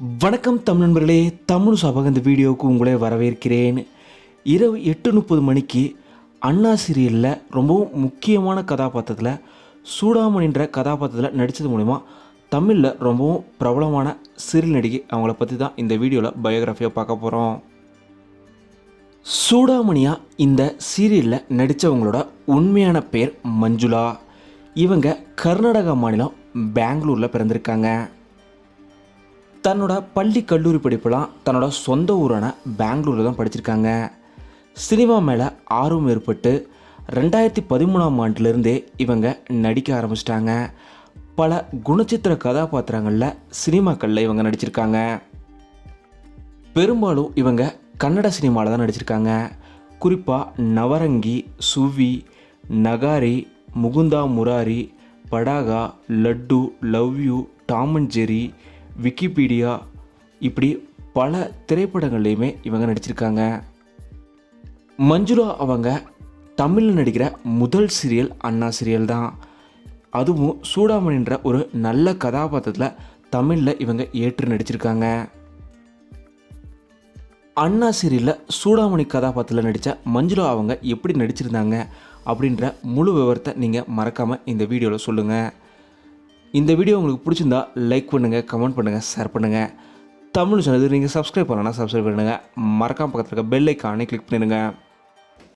வணக்கம் தமிழ் நண்பர்களே தமிழ் சபக இந்த வீடியோவுக்கு உங்களை வரவேற்கிறேன். இரவு எட்டு முப்பது மணிக்கு அண்ணா சீரியலில் ரொம்பவும் முக்கியமான கதாபாத்திரத்தில் சூடாமணின்ற கதாபாத்திரத்தில் நடித்தது மூலிமா தமிழில் ரொம்பவும் பிரபலமான சீரியல் நடிகை அவங்கள பற்றி தான் இந்த வீடியோவில் பயோகிராஃபியாக பார்க்க போகிறோம் சூடாமணியா இந்த சீரியலில் நடித்தவங்களோட உண்மையான பேர் மஞ்சுளா. இவங்க கர்நாடகா மாநிலம் பெங்களூரில் பிறந்திருக்காங்க. தன்னோட பள்ளி கல்லூரி படிப்பெல்லாம் தன்னோட சொந்த ஊரான பெங்களூரில் தான் படிச்சிருக்காங்க. சினிமா மேலே ஆர்வம் ஏற்பட்டு ரெண்டாயிரத்தி பதிமூணாம் ஆண்டுலேருந்தே இவங்க நடிக்க ஆரம்பிச்சிட்டாங்க. பல குணச்சித்திர கதாபாத்திரங்களில் சினிமாக்களில் இவங்க நடிச்சிருக்காங்க. பெரும்பாலும் இவங்க கன்னட சினிமாவில் தான் நடிச்சிருக்காங்க. குறிப்பாக நவரங்கி சுவி நகாரி Mukunda Murari Pataka Laddu love you Tom and Jerry Wikipedia இப்படி பல திரைப்படங்கள்லையுமே இவங்க நடிச்சிருக்காங்க. மஞ்சுளா அவங்க தமிழில் நடிக்கிற முதல் சீரியல் அண்ணா சீரியல் தான். அதுவும் சூடாமணின்ற ஒரு நல்ல கதாபாத்திரத்தில் தமிழில் இவங்க ஏற்று நடிச்சிருக்காங்க. அண்ணா சீரியலில் சூடாமணி கதாபாத்திரத்தில் நடித்த மஞ்சுளா அவங்க எப்படி நடிச்சிருந்தாங்க அப்படின்ற முழு விவரத்தை நீங்கள் மறக்காமல் இந்த வீடியோவில் சொல்லுங்கள் இந்த வீடியோ உங்களுக்கு பிடிச்சிருந்தா லைக் பண்ணுங்கள் கமெண்ட் பண்ணுங்கள் ஷேர் பண்ணுங்கள் தமிழ் சொன்னது நீங்கள் சப்ஸ்கிரைப் பண்ணலன்னா சப்ஸ்கிரைப் பண்ணுங்கள் மறக்காம பக்கத்தில் இருக்க பெல் ஐக்கானே கிளிக் பண்ணிடுங்க.